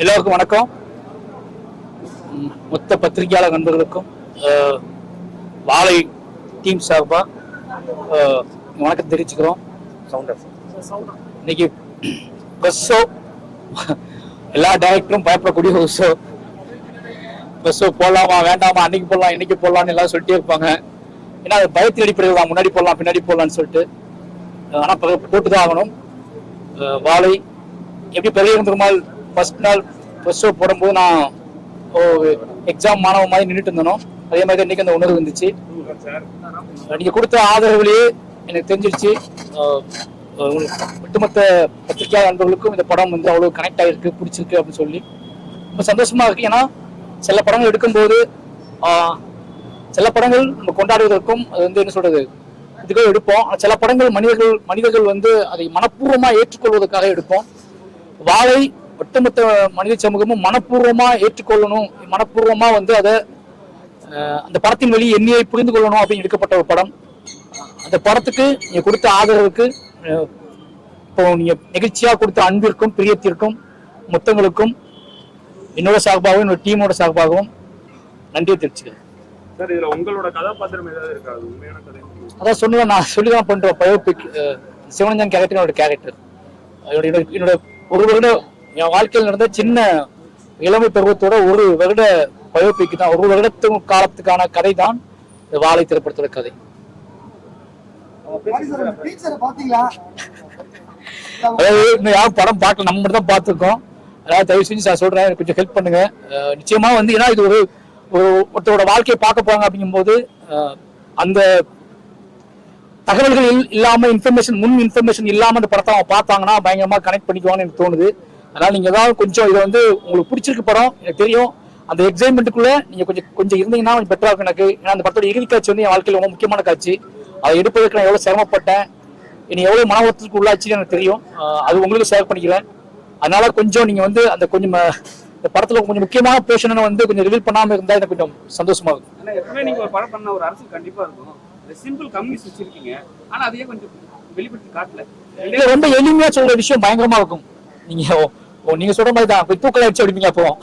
எல்லோருக்கும் வணக்கம். மொத்த பத்திரிகையாளர் நண்பர்களுக்கும் வாழை டீம் சார்பாக வணக்கம் தெரிவிச்சுக்கிறோம். இன்னைக்கு பஸ்ஸோ எல்லா டைரக்டரும் பயப்படக்கூடிய ஒரு ஷோ பஸ்ஸோ போடலாமா வேண்டாமா அன்னைக்கு போடலாம் இன்னைக்கு போடலாம்னு எல்லாம் சொல்லிட்டே இருப்பாங்க. ஏன்னா அது பயத்தில் அடிப்படையில் தான் முன்னாடி போடலாம் பின்னாடி போடலாம்னு சொல்லிட்டு. ஆனால் போட்டு தான் ஆகணும். அஹ், வாழை எப்படி பெரியவங்க பெருமாள் ஃபர்ஸ்ட் நாள் ஃபர்ஸ்ட் ஷோ போடும்போது நான் எக்ஸாம் மாணவ மாதிரி நின்றுட்டு இருந்தனோ அதே மாதிரி தான் இன்னைக்கு அந்த உணர்வு இருந்துச்சு நீங்கள் கொடுத்த ஆதரவுலேயே எனக்கு தெரிஞ்சிருச்சு. ஒட்டுமொத்த பத்திரிகை நண்பர்களுக்கும் இந்த படம் வந்து அவ்வளோ கனெக்ட் ஆகிருக்கு பிடிச்சிருக்கு அப்படின்னு சொல்லி. ரொம்ப சந்தோஷமா இருக்கு. ஏன்னா சில படங்கள் எடுக்கும்போது சில படங்கள் நம்ம கொண்டாடுவதற்கும் அது வந்து என்ன சொல்றது இதுக்காக எடுப்போம். சில படங்கள் மனிதர்கள் மனிதர்கள் வந்து அதை மனப்பூர்வமாக ஏற்றுக்கொள்வதற்காக எடுப்போம். வாழை ஒட்டுமொத்த மனித சமூகமும் மனப்பூர்வமா ஏற்றுக்கொள்ளணும். மனப்பூர்வமா வந்து அதை அந்த படத்தின் வழி எண்ணியை புரிந்து கொள்ளணும் அப்படின்னு எடுக்கப்பட்ட ஒரு படம். அந்த படத்துக்கு நீங்க கொடுத்த ஆதரவுக்கு இப்போ நீங்க நெகிழ்ச்சியா கொடுத்த அன்பிற்கும் பிரியத்திற்கும் மொத்தங்களுக்கும் என்னோட சார்பாகவும் என்னோட டீமோட சார்பாகவும் நன்றியை தெரிவிச்சுக்கிறேன். சார் இதுல உங்களோட கதாபாத்திரம் ஏதாவது இருக்கா? அது உண்மையான கதை அதான் சொன்னதான் நான் சொல்லி தான் பண்ற பயோபிக் சிவனஞ்சன் கேரக்டர் என்னோட கேரக்டர் என்னோட என்னோட ஒரு வருட என் வாழ்க்கையில் நடந்த சின்ன இளமை பருவத்தோட ஒரு வருட பயோபிக் தான். ஒரு வருடத்து காலத்துக்கான கதை தான் இந்த வாழை திரைப்படத்தோட கதை. அதாவது இன்னும் யாரும் படம் பார்க்கல நம்ம மட்டும் தான் பார்த்துருக்கோம். அதாவது தயவு செஞ்சு நான் சொல்றேன் எனக்கு கொஞ்சம் ஹெல்ப் பண்ணுங்க. நிச்சயமா வந்து ஏன்னா இது ஒரு ஒரு ஒருத்தரோட வாழ்க்கையை பார்க்க போறாங்க அப்படிங்கும்போது அந்த தகவல்கள் இல்- இல்லாம இன்ஃபர்மேஷன் முன் இன்ஃபர்மேஷன் இல்லாம அந்த படத்தை அவங்க பார்த்தாங்கன்னா பயங்கரமா கனெக்ட் பண்ணிக்குவாங்கன்னு எனக்கு தோணுது. அதனால நீங்க ஏதாவது கொஞ்சம் இதை வந்து உங்களுக்கு பிடிச்சிருக்கு படம் எனக்கு தெரியும். அந்த எக்ஸைட்மெண்ட்டுக்குள்ள நீங்க கொஞ்சம் கொஞ்சம் இருந்தீங்கன்னா கொஞ்சம் பெட்டரா இருக்கும் எனக்கு. ஏன்னா அந்த படத்தோட இறுதி காட்சி வந்து என் வாழ்க்கையில் ரொம்ப முக்கியமான காட்சி. அதை எடுப்பதற்கு நான் எவ்வளவு சிரமப்பட்டேன். இனி எவ்வளவு மன ஒருத்தருக்கு உள்ளாச்சுன்னு எனக்கு தெரியும். அது உங்களுக்கு ஷேர் பண்ணிக்கிறேன். அதனால கொஞ்சம் நீங்க வந்து அந்த கொஞ்சம் இந்த படத்துல கொஞ்சம் முக்கியமான போர்ஷன் வந்து கொஞ்சம் ரிவீல் பண்ணாம இருந்தா எனக்கு கொஞ்சம் சந்தோஷமா இருக்கும். சிம்பிள் கம்யூனிஸ்ட் வச்சிருக்கீங்க. ஆனா அதையே கொஞ்சம் வெளிப்படுத்தி காட்டல. இல்ல ரொம்ப எளிமையா சொல்ற விஷயம் பயங்கரமா இருக்கும். நீங்க ஓ- ஓ, நீங்க சொல்ற மாதிரி தான் போய் தூக்கல அடிச்சு அடிப்பீங்க அப்போ.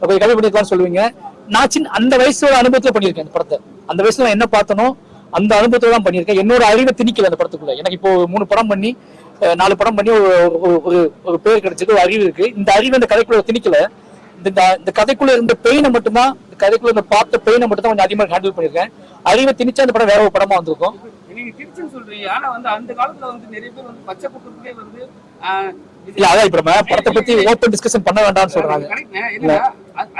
போய் கல்வி பண்ணிருக்கலாம்னு சொல்லுவீங்க. நான் சின்ன அந்த வயசோட அனுபவத்துல பண்ணியிருக்கேன் அந்த படத்தை. அந்த வயசுல நான் என்ன பார்த்தனோ அந்த அனுபவத்துல தான் பண்ணியிருக்கேன். என்னோட அறிவை திணிக்கல அந்த படத்துக்குள்ள. எனக்கு இப்போ மூணு படம் பண்ணி நாலு படம் பண்ணி ஒரு ஒரு- ஒரு பேர் கிடைச்சது ஒரு அறிவு இருக்கு. இந்த அறிவு அந்த கதைக்குள்ள திணிக்கல. இந்த கதைக்குள்ள இருந்த பெயினை மட்டும்தான் இந்த கதைக்குள்ள இந்த பார்த்த பெயினை மட்டும் தான் கொஞ்சம் அதிகமாக ஹேண்டில் பண்ணியிருக்கேன். அறிவை திணிச்சா அந்த படம் வேற ஒரு படமா வந்திருக்கும். நீங்க திருச்சின்னு சொல்றீங்க. ஆனா வந்து அந்த காலத்துல வந்து நிறைய பேர் வந்து பச்சை குற்றத்துக்கே வந்து ஆஹ், இது- இல்ல அதான் இப்ப நம்ம படத்தை பத்தி ஓப்பன் டிஸ்கஷன் பண்ண வேண்டாம்னு சொல்றாங்க.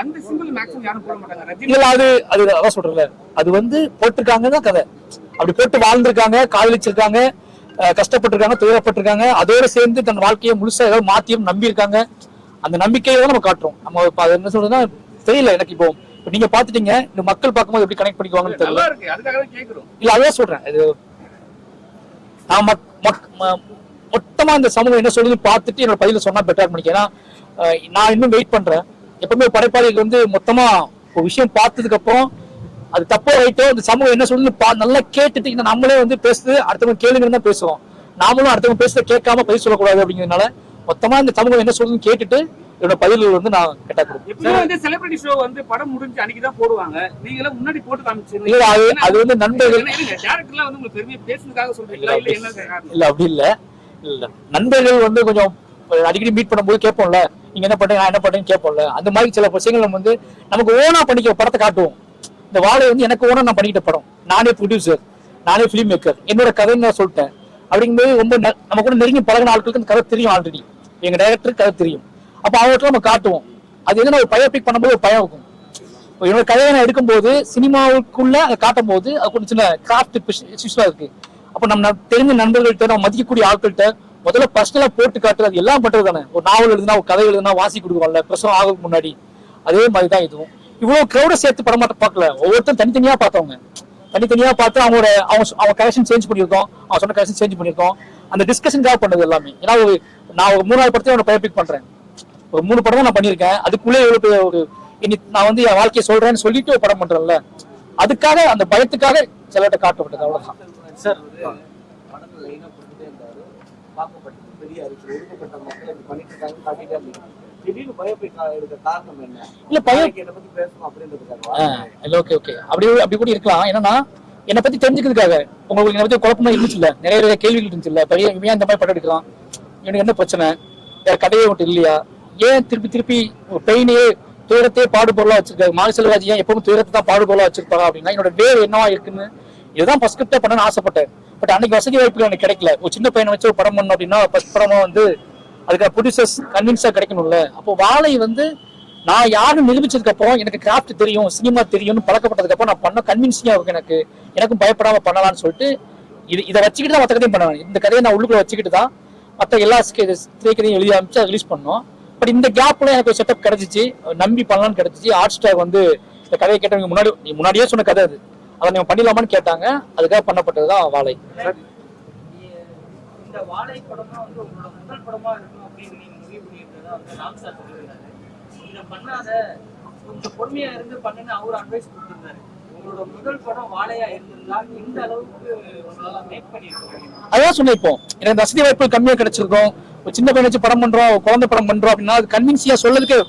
அந்த சிம்பிள் மேக்ஸிமம் யாரும் போட மாட்டாங்க. ரஜினி இல்ல அது அது அதான் சொல்றேன்ல. அது வந்து போட்டிருக்காங்க கதை. அப்படி போட்டு வாழ்ந்திருக்காங்க காதலிச்சிருக்காங்க கஷ்டப்பட்டிருக்காங்க துயரப்பட்டிருக்காங்க அதோட சேர்ந்து தன் வாழ்க்கையை முழுசா ஏதாவது மாத்தியும் நம்பி இருக்காங்க அந்த நம்பிக்கையை தான் நம்ம காட்டுறோம். நம்ம இப்ப அது என்ன சொல்றதுன்னா தெரியல எனக்கு இப்போ. இப்ப நீங்க பாத்துட்டீங்க இந்த மக்கள் பார்க்கும்போது எப்படி கனெக்ட் பண்ணிக்குவாங்கன்னு தெரியல. இல்ல அதான் சொல்றேன். இது மொத்தமா இந்த சமூகம் என்ன சொல்லுது பார்த்துட்டு என்னோட பதில சொன்னா பெட்டர் பண்ணிக்க ஏன்னா நான் இன்னும் வெயிட் பண்றேன். எப்பவுமே படைப்பாளிகள் வந்து மொத்தமா ஒரு விஷயம் பார்த்ததுக்கு அப்புறம் அது தப்போ ரைட்டோ இந்த சமூகம் என்ன சொல்லுது நல்லா கேட்டுட்டு இந்த நம்மளே வந்து பேசுது அடுத்தவங்க கேளுங்க தான் பேசுவோம் நாமளும் அடுத்தவங்க பேசுறத கேட்காம பதில் சொல்லக்கூடாது அப்படிங்கிறதுனால மொத்தமா இந்த சமூகம் என்ன சொல்லுதுன்னு கேட்டுட்டு என்னோட பதில்கள் வந்து நான் கேட்டா கொடுப்பேன். வந்து செலிபிரிட்டி ஷோ வந்து படம் முடிஞ்சு அன்னைக்கு தான் போடுவாங்க. நீங்க எல்லாம் முன்னாடி போட்டு காமிச்சிருந்தீங்க இல்ல அது அது வந்து நண்பர்கள் டேரக்டர்லாம் வந்து உங்களுக்கு பெருமையா பேசுனதுக்காக சொல்றீங்களா? இல்ல என்ன இல்ல அப்படி இல்ல. இல்ல. நண்பர்கள் வந்து கொஞ்சம் அடிக்கடி மீட் பண்ணும்போது கேட்போம்ல. நீங்க என்ன பண்றீங்க நான் என்ன பண்றேன்னு கேட்போம்ல. அந்த மாதிரி சில விஷயங்கள் நம்ம வந்து நமக்கு ஓனா பண்ணிக்க படத்தை காட்டுவோம். இந்த வாழை வந்து எனக்கு ஓனா நான் பண்ணிக்கிட்ட படம். நானே ப்ரொடியூசர் நானே ஃபிலிம் மேக்கர் என்னோட கதைன்னு நான் சொல்லிட்டேன். அப்படிங்கும்போது ரொம்ப நம்ம கூட நெருங்கி பழகின ஆட்களுக்கு அந்த கதை தெரியும் ஆல்ரெடி எங்க டைரக்டருக்கு கதை தெரியும். அப்ப அவங்களுக்கு நம்ம காட்டுவோம். அது என்ன ஒரு பயோபிக் பண்ணும்போது ஒரு பயம் இருக்கும். இப்போ என்னோட கதையை நான் எடுக்கும்போது சினிமாவுக்குள்ள அதை காட்டும் போது அது கொஞ்சம் சின்ன கிராஃப்ட் இஷ்யூஸா இருக்கு. அப்போ நம்ம தெரிஞ்ச நண்பர்கள்ட்ட நம்ம மதிக்கக்கூடிய ஆட்கள்கிட்ட முதல்ல பர்சனலா போட்டு காட்டுறது அது எல்லாம் பண்றது தானே. ஒரு நாவல் எழுதுனா ஒரு கதை எழுதுனா வாசி கொடுக்குறோம்ல பிரசவம் ஆகிறதுக்கு முன்னாடி. அதே மாதிரி தான் இதுவும் இவ்வளவு க்ரௌட சேர்த்து படமாட்ட பார்க்கல. ஒவ்வொருத்தரும் தனித்தனியா பார்த்தவங்க. தனித்தனியா பார்த்து அவங்களோட அவங்க அவங்க கரெக்ஷன் சேஞ்ச் பண்ணியிருக்கோம். அவங்க சொன்ன கரெக்ஷன் சேஞ்ச் பண்ணியிருக்கோம். அந்த டிஸ்கஷனுக்காக பண்ணது எல்லாமே. ஏன்னா ஒரு நான் ஒரு மூணாவது படத்தையும் அவனை பயோபிக் பண்றேன். ஒரு மூணு படம் தான் நான் பண்ணியிருக்கேன். அதுக்குள்ளே எவ்வளவு ஒரு இனி நான் வந்து என் வாழ்க்கையை சொல்றேன்னு சொல்லிட்டு ஒரு படம் பண்றேன்ல. அதுக்காக அந்த பயத்துக்காக சிலர்கிட்ட காட்டப்பட்டது. அவ்வளவுதான். சார் அப்படி கூட இருக்கலாம். என்னன்னா என்னை பத்தி தெரிஞ்சுக்கிறதுக்காக. உங்களுக்கு என்னை பத்தி குழப்பமா இருந்துச்சு இல்ல நிறைய கேள்விகள் இருந்துச்சு இல்ல பெரிய இந்த மாதிரி படம் எடுக்கிறான்? எனக்கு என்ன பிரச்சனை? வேற கதையே மட்டும் இல்லையா? ஏன் திருப்பி திருப்பி பெயினையே துயரத்தையே பாடுபொருளா வச்சிருக்காரு? மாரி செல்வராஜ் ஏன் எப்பவும் துயரத்தை தான் பாடுபொருளா வச்சிருப்பாங்க அப்படின்னா என்னோட வேறு என்னவா இருக்குன்னு இதுதான் ஃபர்ஸ்ட் ஸ்கிரிப்டா பண்ணணும்னு ஆசைப்பட்டேன். பட் அன்னைக்கு வசதி வாய்ப்புகள் எனக்கு கிடைக்கல. ஒரு சின்ன பையனை வச்சு ஒரு படம் பண்ணணும் அப்படின்னா ஃபர்ஸ்ட் படமா வந்து அதுக்கு ப்ரொடியூசர்ஸ் கன்வின்ஸா கிடைக்கணும்ல. அப்போ வாழை வந்து நான் யாரும் நிரூபிச்சதுக்கு அப்புறம் எனக்கு கிராஃப்ட் தெரியும் சினிமா தெரியும்னு பழக்கப்பட்டதுக்கு அப்புறம் நான் பண்ண கன்வின்சிங்காக இருக்கும் எனக்கு. எனக்கும் பயப்படாம பண்ணலாம்னு சொல்லிட்டு இது இதை வச்சுக்கிட்டு தான் மற்ற கதையும் பண்ணுவேன். இந்த கதையை நான் உள்ளுக்குள்ள வச்சுக்கிட்டு தான் மற்ற எல்லா திரைக்கதையும் எழுதி அமைச்சு ரிலீஸ் பண்ணோம். பட் இந்த கேப்ல எனக்கு ஒரு செட்டப் கிடைச்சிச்சு. நம்பி பண்ணலாம்னு கிடைச்சிச்சு. ஹாட் ஸ்டார் வந்து இந்த கதையை கேட்டவங்க முன்னாடி முன்னாடியே சொன்ன கதை அது. அதை நீங்க பண்ணிடலாமான்னு கேட்டாங்க. அதுக்காக பண்ணப்பட்டது தான் வாழை. இந்த பண்ணாத கொஞ்சம் பொறுமையா இருந்து பண்ணுன்னு அவர் அட்வைஸ் கொடுத்திருந்தாரு. அதான் சொன்னேன் இப்போ. எனக்கு வசதி வாய்ப்பு கம்மியா கிடைச்சிருக்கும். ஒரு சின்ன பையன் வச்சு படம் பண்றோம் குழந்தை படம் பண்றோம் அப்படின்னா அது கன்வின்சியா சொல்றதுக்கு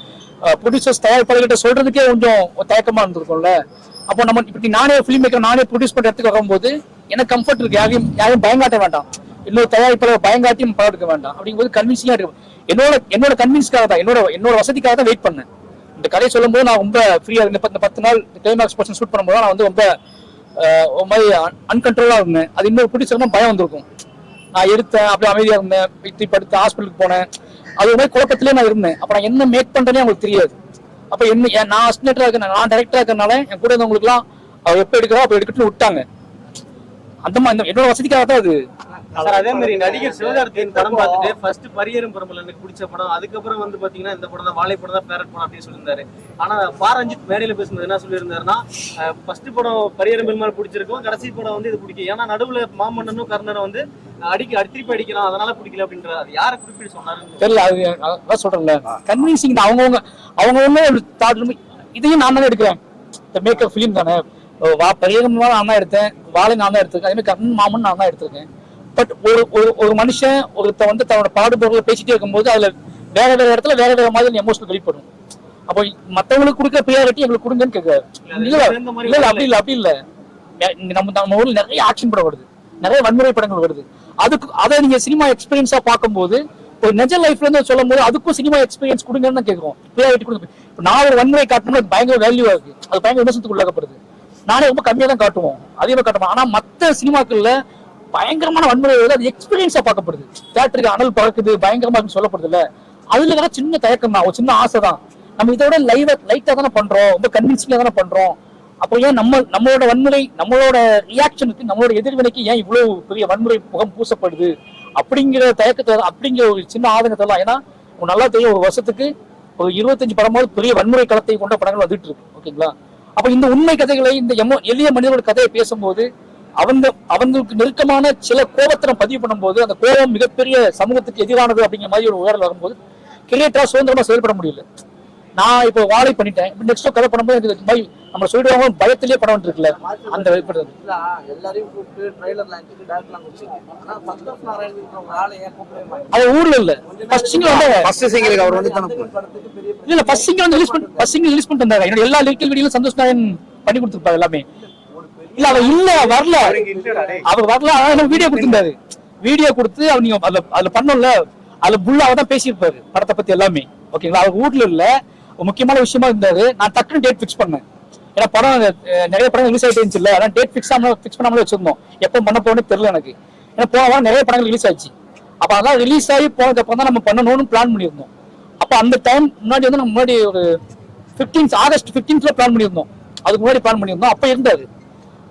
ப்ரொடியூசர்ஸ் தயாரிப்பாளர்கிட்ட சொல்றதுக்கே கொஞ்சம் தயக்கமா இருந்திருக்கும்ல. அப்போ நம்ம இப்படி நானே ஃபிலிம் மேக்கர் நானே ப்ரொடியூஸ் பண்ற இடத்துக்கு வரும்போது எனக்கு கம்ஃபர்ட் இருக்கு. யாரையும் யாரையும் பயங்காட்ட வேண்டாம். இன்னொரு தயாரிப்பாளர் பயங்காட்டியும் படம் எடுக்க வேண்டாம். அப்படிங்கும்போது கன்வின்சிங்கா இருக்கும் என்னோட என்னோட கன்வின்ஸ்க்காக தான் என்னோட என்னோட வசதிக்காக தான் வெயிட் பண்ணேன். இந்த கதையை சொல்லும்போது நான் ரொம்ப ஃப்ரீயா இருந்தேன். இந்த பத்து நாள் கிளைமேக்ஸ் போர்ஷன் ஷூட் பண்ணும்போது நான் வந்து ரொம்ப ஒரு மாதிரி அன்கண்ட்ரோலா இருந்தேன். அது இன்னொரு பிடிச்சிருந்தா பயம் வந்திருக்கும். நான் எடுத்தேன் அப்படியே அமைதியா இருந்தேன். திருப்பி படுத்து ஹாஸ்பிட்டலுக்கு போனேன். அது ஒரு மாதிரி குழப்பத்திலே நான் இருந்தேன். அப்ப நான் என்ன மேக் பண்றேனே அவங்களுக்கு தெரியாது. அப்ப என்ன ஏன் நான் அஸ்டினேட்டராக இருக்கேன் நான் டைரக்டரா இருக்கறனால என் கூட இருந்தவங்களுக்குலாம் அவள் எப்ப எடுக்கிறோம் அப்ப எடுக்கட்டுன்னு விட்டாங்க. அந்த மாதிரி என்னோட வசதிக்காக தான் அது. சார் அதே மாதிரி நடிகர் சிவகார்த்தியின் படம் பார்த்துட்டு ஃபர்ஸ்ட் பரியரும் பெருமல் எனக்கு பிடிச்ச படம். அதுக்கப்புறம் வந்து பாத்தீங்கன்னா இந்த படம் தான் வாழை படம் தான் ஃபேவரட் படம் அப்படின்னு சொல்லியிருந்தாரு. ஆனா பாரஞ்சித் மேடையில பேசுனது என்ன சொல்லியிருந்தாருன்னா ஃபர்ஸ்ட் படம் பரியரும் பெருமாள் பிடிச்சிருக்கும் கடைசி படம் வந்து இது பிடிக்கும். ஏன்னா நடுவுல மாமன்னனும் கர்ணனும் வந்து அடிக்க அடி- திருப்பி அடிக்கிறான் அதனால பிடிக்கல அப்படின்றாரு. அது யாரை குறிப்பிட்டு சொன்னாருன்னு தெரியல. அது அதான் சொல்றேன்ல. கன்வின்சிங் அவங்கவுங்க அவங்கவுங்க ஒரு தாட் இதையும் நான் தானே எடுக்கிறேன். இந்த மேக்கப் ஃபிலிம் தானே. வா பரியகம் நான் தான் எடுத்தேன் வாழை நான் தான் எடுத்திருக்கேன். அதே மாதிரி கர்ணன் மாமன் நான் தான் எடுத்திருக்கேன். பட் ஒரு ஒரு ஒரு மனுஷன் ஒருத்த வந்து தன்னோட பாடுபொருளை பேசிட்டே இருக்கும்போது அதுல வேற வேற இடத்துல வேற வேற மாதிரி எமோஷனல் வெளிப்படும் அப்போ மத்தவங்களுக்கு கொடுக்குற ப்ரியாரிட்டி எங்களுக்கு கொடுங்கன்னு கேட்காரு இல்ல அப்படி இல்ல அப்படி இல்ல. நம்ம நம்ம ஊர்ல நிறைய ஆக்ஷன் படம் வருது. நிறைய வன்முறை படங்கள் வருது. அதுக்கு அதை நீங்க சினிமா எக்ஸ்பீரியன்ஸா பார்க்கும்போது ஒரு நிஜ லைஃப்ல இருந்து சொல்லும் போது அதுக்கும் சினிமா எக்ஸ்பீரியன்ஸ் கொடுங்கன்னு தான் கேட்கிறோம். ப்ரியாரிட்டி கொடுங்க. நான் ஒரு வன்முறை காட்டணும்னா அது பயங்கர வேல்யூவா இருக்கு. அது பயங்கர விமர்சனத்துக்கு உள்ளாக்கப்படுது நானே ரொம்ப கம்மியா தான் காட்டுவோம். அதிகமா காட்டுவோம். ஆனா மத்த சினிமாக்கள்ல பயங்கரமான வன்முறை வருது அது எக்ஸ்பீரியன்ஸா பார்க்கப்படுது. தியேட்டருக்கு அனல் பறக்குது பயங்கரமா இருக்குன்னு சொல்லப்படுது இல்ல அதுல வேற சின்ன தயக்கம் தான் ஒரு சின்ன ஆசை தான் நம்ம இதோட லைவ் லைட்டா தானே பண்றோம். ரொம்ப கன்வின்சிங்கா தானே பண்றோம். அப்போ ஏன் நம்ம நம்மளோட வன்முறை நம்மளோட ரியாக்ஷனுக்கு நம்மளோட எதிர்வினைக்கு ஏன் இவ்வளவு பெரிய வன்முறை முகம் பூசப்படுது? அப்படிங்கிற தயக்கத்தை அப்படிங்கிற ஒரு சின்ன ஆதங்கத்தை எல்லாம் ஏன்னா நல்லா தெரியும் ஒரு வருஷத்துக்கு ஒரு இருபத்தஞ்சு படமாவது பெரிய வன்முறை களத்தை கொண்ட படங்கள் வந்துட்டு இருக்கு. ஓகேங்களா? அப்ப இந்த உண்மை கதைகளை இந்த எமோ எளிய மனிதர்களோட கதையை பேசும்போது அவங்க அவங்களுக்கு நெருக்கமான சில கோபத்தை நம்ம பதிவு பண்ணும்போது அந்த கோபம் மிகப்பெரிய சமூகத்துக்கு எதிரானது அப்படிங்கிற மாதிரி ஒரு உயர்வு வரும்போது கிரியேட்டரா சுதந்திரமா செயல்பட முடியல. நான் இப்போ வாழை பண்ணிட்டேன். நெக்ஸ்ட் கதை பண்ணும்போது எனக்கு மாதிரி நம்ம சொல்லிடுவாங்க பயத்திலேயே படம் இருக்குல்ல அந்த வெளிப்படுறது அவன் ஊர்ல இல்ல. ஃபர்ஸ்ட் சிங்கிள் வந்து ஃபர்ஸ்ட் அவர் வந்து இல்ல இல்ல ஃபர்ஸ்ட் சிங்கிள் வந்து ரிலீஸ் பண்ணி ஃபர்ஸ்ட் சிங்கிள் ரிலீஸ் பண்ணிட்டு இருந்தாங்க என்னோட எல்லா லிரிக்கல் வீடியோல சந்தோஷ் நாயன் பண்ணி கொடுத்துருப்பாரு எல்லாமே. இல்ல அவ இல்ல வரல. அவர் வரல எனக்கு வீடியோ கொடுத்திருந்தாரு. வீடியோ கொடுத்து அவர் நீங்க அதுல அதுல பண்ணோம்ல அதுல புல்லாவ தான் பேசியிருப்பாரு படத்தை பத்தி எல்லாமே. ஓகேங்களா அவர் வீட்ல இல்ல முக்கியமான விஷயமா இருந்தாரு. நான் டக்குன்னு டேட் ஃபிக்ஸ் பண்ணேன். ஏன்னா படம் நிறைய படம் ரிலீஸ் ஆயிட்டு இருந்துச்சு இல்ல அதான் டேட் ஃபிக்ஸ் ஆகாம ஃபிக்ஸ் பண்ணாமலே வச்சிருந்தோம். எப்போ பண்ண போகணும்னு தெரியல எனக்கு. ஏன்னா போன வாரம் நிறைய படங்கள் ரிலீஸ் ஆச்சு அப்ப அதான் ரிலீஸ் ஆகி போனதுக்கு அப்புறம் தான் நம்ம பண்ணணும்னு பிளான் பண்ணியிருந்தோம். அப்ப அந்த டைம் முன்னாடி வந்து நம்ம முன்னாடி ஒரு 15th ஆகஸ்ட் 15th பிளான் பண்ணியிருந்தோம். அதுக்கு முன்னாடி பிளான் பண்ணியிருந்தோம். அப்ப இருந்தாரு.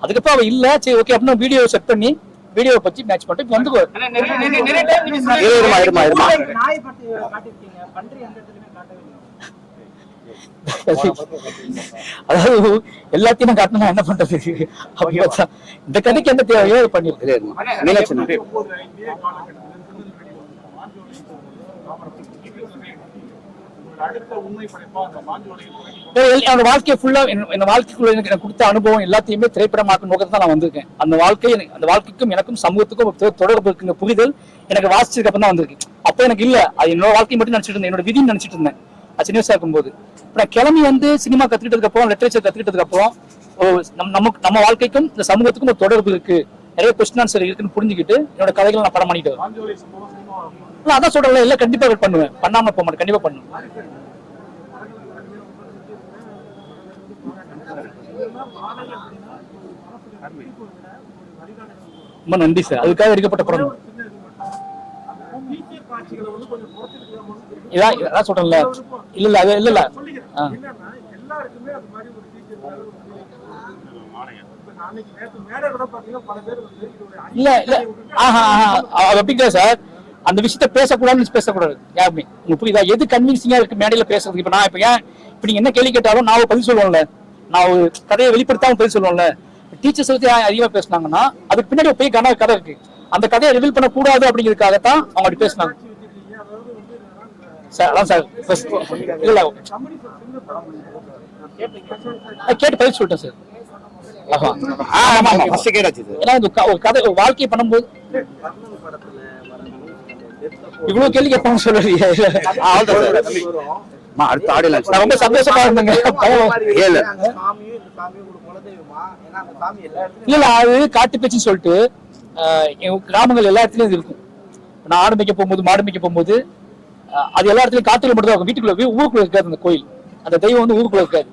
அதுக்கப்புறம் அவ இல்ல சரி ஓகே அப்படின்னு வீடியோ செட் பண்ணி வீடியோ பத்தி மேட்ச் பண்ணிட்டு இப்ப வந்து ஆனா நிறைய நிறைய நிறைய time நீங்க சொல்லி- இருமா இருமா இருமா நாய் பத்தி காட்டிருக்கீங்க பன்றி எந்த இடத்துலயுமே காட்டவே இல்லை அதாவது எல்லாத்தையும் காட்டினா என்ன பண்றது. இந்த கதைக்கு என்ன தேவையோ அதை பண்ணிருக்கேன் என்னோட வாழ்க்கையை ஃபுல்லா என் வாழ்க்கைக்குள்ள எனக்கு கொடுத்த அனுபவம் எல்லாத்தையுமே திரைப்படமாக்கும் நோக்கத்தை தான் நான் வந்திருக்கேன். அந்த வாழ்க்கை அந்த வாழ்க்கைக்கும் எனக்கும் சமூகத்துக்கும் தொடர்பு இருக்குங்க புரிதல் எனக்கு வாசிச்சதுக்கு அப்புறம் தான் வந்திருக்கு. அப்போ எனக்கு இல்ல. அது என்னோட வாழ்க்கை மட்டும் நினைச்சிட்டு இருந்தேன். என்னோட விதின்னு நினைச்சிட்டு இருந்தேன். அது சின்ன வயசா இருக்கும்போது. இப்ப நான் கிளம்பி வந்து சினிமா கத்துக்கிட்டதுக்கு அப்புறம் லிட்டரேச்சர் கத்துக்கிட்டதுக்கு அப்புறம் நமக்கு நம்ம வாழ்க்கைக்கும் இந்த சமூகத்துக்கும் ஒரு தொடர்பு இருக்கு. நிறைய கொஸ்டின் ஆன்சர் இருக்குன்னு புரிஞ்சுக்கிட்டு என்னோட கதைகளை நான் படம் பண்ணிட்டு அதான் சொல்றேன் இல்ல கண்டிப்பா பண்ணுவேன். பண்ணாம போக மாட்டேன் கண்டிப்பா பண்ணுவேன். ரொம்ப நன்றி சார் அதுக்காக எடுக்கப்பட்ட படம் இதான் இதான் சொல்றேன்ல. இல்ல இல்ல அது இல்ல இல்ல. இல்ல இல்ல. ஆஹா ஆஹா. அது சார் அந்த விஷயத்த பேசக்கூடாதுன்னு பேசக்கூடாது. யாருமே. உங்களுக்கு புரியுதா? எது கன்வின்சிங்கா இருக்கு? மேடையில பேசுறதுக்கு இப்ப நான் இப்ப ஏன் இப்ப நீங்க என்ன கேள்வி கேட்டாலும் நான் பதில் சொல்லுவேன்ல. நான் ஒரு கதையை வெளிப்படுத்தாம பதில் சொல்லுவேன்ல. டீச்சர்ஸ் பத்தி ஏன் அதிகமா பேசுனாங்கன்னா அதுக்கு பின்னாடி பெரிய கன கதை இருக்கு. அந்த கதையை ரிவீல் பண்ண கூடாது அப்படிங்கிறதுக்காகத்தான் அவங்க அப்படி பேசினாங்க. சார் அதான் சார் இல்ல கேட்டு பதில் சொல்லிட்டேன் சார். ஆமா ஆமா ஃபர்ஸ்ட் கேட்டாச்சு சார். ஏன்னா ஒரு கதை ஒரு வாழ்க்கையை பண்ணும்போது இவ்வளவு கேள்வி கேட்பாங்க சொல்லுறீங்க அடுத்த லான்ச் நான் ரொம்ப சந்தோஷமா இருந்தேங்க. இல்ல இல்ல அது காட்டு பேச்சுன்னு சொல்லிட்டு கிராமங்கள் எல்லா இடத்துலயும் இது இருக்கும். நான் ஆடு மேய்க்க போகும்போது மாடு மேய்க்க போகும்போது அது எல்லா இடத்துலயும் காட்டுல மட்டும் தான் வீட்டுக்குள்ள ஊருக்குள்ள இருக்காது அந்த கோயில். அந்த தெய்வம் வந்து ஊருக்குள்ள இருக்காது.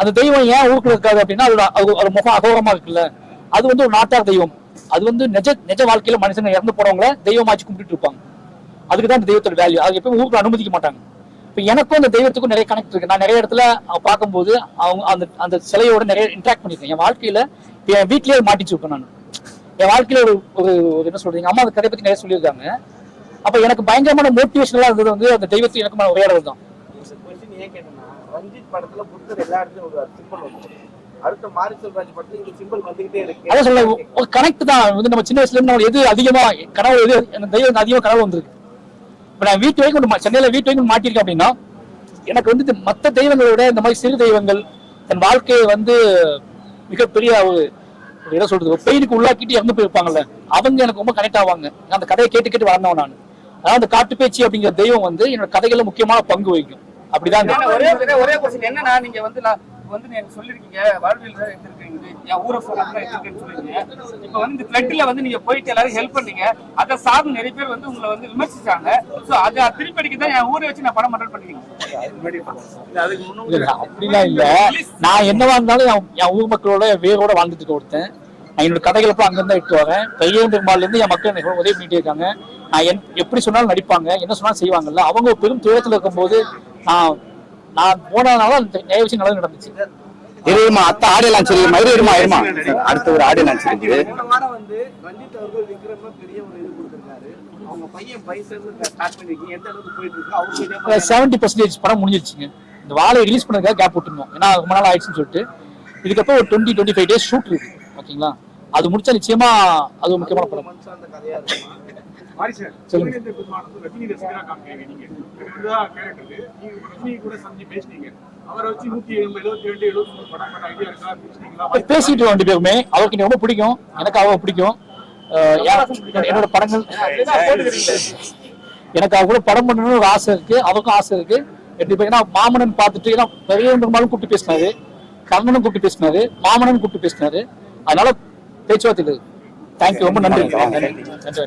அந்த தெய்வம் ஏன் ஊருக்குள்ள இருக்காது அப்படின்னா அது ஒரு முகம் அகோரமா இருக்குல்ல. அது வந்து ஒரு நாட்டார் தெய்வம். அது வந்து நிஜ நிஜ வாழ்க்கையில மனுஷங்க இறந்து போனவங்கள தெய்வமாச்சு கும்பிட்டு இருப்பாங்க. அதுக்கு தான் அந்த தெய்வத்தோட வேல்யூ அது எப்பவும் ஊருக்குள்ள அனுமதிக்க மாட்டாங்க. இப்ப எனக்கும் அந்த தெய்வத்துக்கும் நிறைய கனெக்ட் இருக்கு. நான் நிறைய இடத்துல பார்க்கும்போது அவங்க அந்த அந்த சிலையோட நிறைய இன்ட்ராக்ட் பண்ணிருக்கேன் என் வாழ்க்கையில என் வீட்லயே மாட்டிச்சு இருப்பேன் நான். என் வாழ்க்கையில ஒரு ஒரு என்ன சொல்றீங்க அம்மா அந்த கதையை பத்தி நிறைய சொல்லியிருக்காங்க. அப்ப எனக்கு பயங்கரமான மோட்டிவேஷனலா இருந்தது வந்து அந்த தெய்வத்தை எனக்கு உரையாடுறது தான். இந்த ரஞ்சித் படத்துல புத்தர் எல்லா இடத்துலயும் ஒரு சிம்பிள் வந்து. அடுத்த மாரி செல்வராஜ் படத்துல இந்த சிம்பிள் வந்துகிட்டே இருக்கு. அதான் சொல்ல கனெக்ட் தான். வந்து நம்ம சின்ன வயசுல இருந்து நம்ம எது அதிகமா கனவு எது அந்த தெய்வம் அதிகமா கனவு வந்திருக்கு. இப்ப நான் வீட்டு வரைக்கும் சென்னையில வீட்டு வரைக்கும் மாட்டிருக்கேன் அப்படின்னா எனக்கு வந்து மத்த தெய்வங்களை விட இந்த மாதிரி சிறு தெய்வங்கள் தன் வாழ்க்கையை வந்து மிகப்பெரிய ஒரு என்ன சொல்றது பெயினுக்கு உள்ளாக்கிட்டு இறந்து போயிருப்பாங்கல்ல அவங்க எனக்கு ரொம்ப கனெக்ட் ஆவாங்க. அந்த கதையை கேட்டு கேட்டு வளர்ந்தவன் நான். அதாவது அந்த காட்டுப்பேச்சி அப்படிங்கிற தெய்வம் வந்து என்னோட கதைகள்ல முக்கியமான பங்கு வகிக்கும். அப்படிதான் ஒரே- ஒரே கொஸ்டின் என்னன்னா நீங்க வந்து நான் வந்து நீங்க சொல்லிருக்கீங்க வாழ்வியல் எடுத்திருக்கீங்க என் ஊரை சொல்ல எடுத்திருக்கேன்னு சொல்லிருக்கீங்க. இப்ப வந்து இந்த ஃபிளட்ல வந்து நீங்க போயிட்டு எல்லாரும் ஹெல்ப் பண்ணீங்க. அதை சார்ந்து நிறைய பேர் வந்து உங்களை வந்து விமர்சிச்சாங்க. சோ அதை திருப்பி அடிக்க தான் என் ஊரை வச்சு நான் படம் பண்றேன் இல்ல, அப்படிலாம் இல்ல. நான் என்னவா இருந்தாலும் என் ஊர் மக்களோட வேரோட வாழ்ந்துட்டு ஒருத்தன். நான் என்னோட கதைகளை அப்புறம் அங்கிருந்து எடுத்து வரேன். பெரிய பெருமாள்ல இருந்து என் மக்கள் எனக்கு உதவி பண்ணிட்டே இருக்காங்க. நான் என் எப்படி சொன்னாலும் நடிப்பாங்க. என்ன சொன்னாலும் செய்வாங்கல்ல. அவங்க பெரும் துயரத்துல இருக்கும்போது நான் நான் போனதுனால அந்த நிறைய விஷயம் நல்லது நடந்துச்சு. இருமா அத்த ஆடியோ லான்ச் இருக்கு. மயிறு இருமா இருமா அடுத்த ஒரு ஆடியோ லான்ச் இருக்குது போன வாரம் வந்து ரஞ்சித் அவர்கள் விக்ரம பெரிய ஒரு இது கொடுத்திருக்காரு. அவங்க பையன் பைசன் ஸ்டார்ட் பண்ணிருக்கீங்க. எந்த அளவுக்கு போயிட்டு இருக்கு? செவன்டி பர்சன்டேஜ் படம் முடிஞ்சிருச்சுங்க. இந்த வாழை ரிலீஸ் பண்ணதுக்காக கேப் விட்டுருந்தோம். ஏன்னா ரொம்ப நாள் ஆயிடுச்சுன்னு சொல்லிட்டு. இதுக்கப்புறம் ஒரு twenty twenty five days shoot இருக்கு. ஓகேங்களா? அது முடிச்சா நிச்சயமா அது முக்கியமான படம். பேசிட்டு ரெண்டு பேருமே அவருக்கு எனக்கு ரொம்ப பிடிக்கும். எனக்கு அவ பிடிக்கும். என்னோட படங்கள் எனக்கு அவ கூட படம் பண்ணணும்னு ஒரு ஆசை இருக்கு. அவருக்கும் ஆசை இருக்கு. ரெண்டு பேரும் ஏன்னா மாமனன் பார்த்துட்டு ஏன்னா பெரிய பெருமாளும் கூப்பிட்டு பேசினாரு. கர்ணனும் கூப்பிட்டு பேசினாரு. மாமனன் கூப்பிட்டு பேசினாரு. அதனால பேச்சுவார்த்தை தேங்க்யூ ரொம்ப நன்றி. நன்றி. நன்றி.